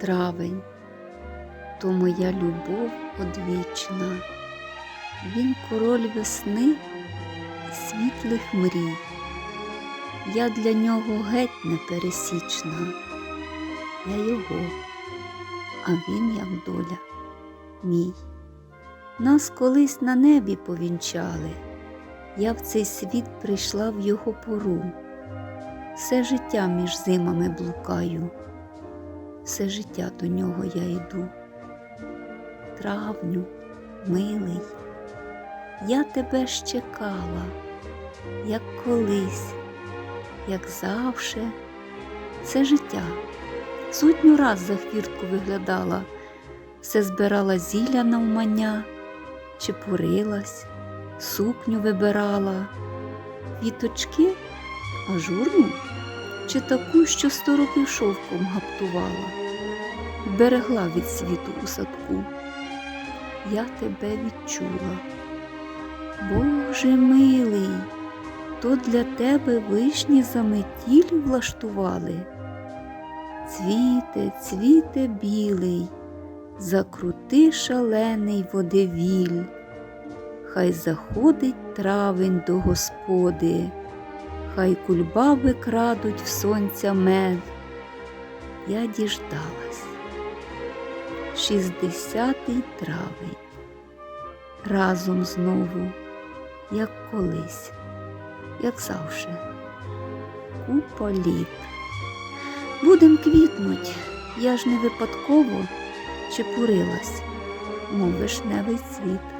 травень, то моя любов одвічна, він король весни і світлих мрій. Я для нього геть непересічна, я його, а він, як доля, мій. Нас колись на небі повінчали, я в цей світ прийшла в його пору, все життя між зимами блукаю, все життя до нього я йду. Травню, милий, я тебе ж чекала, як колись, як завше, все життя. Сотню раз за хвіртку виглядала, все збирала зілля навмання, чепурилась, сукню вибирала, квіточки ажурну чи таку, що сто років шовком гаптувала, берегла від світу у садку. Я тебе відчула. Боже милий, то для тебе вишні заметіль влаштували. Цвіте, цвіте білий, закрути шалений водевіль, хай заходить травень до господи, хай кульбаби крадуть в сонця мед. Я діждалась. Шістдесятий травень. Разом знову, як колись, як завше, купа літ. Будем квітнуть, я ж не випадково чепурилась, мов вишневий цвіт.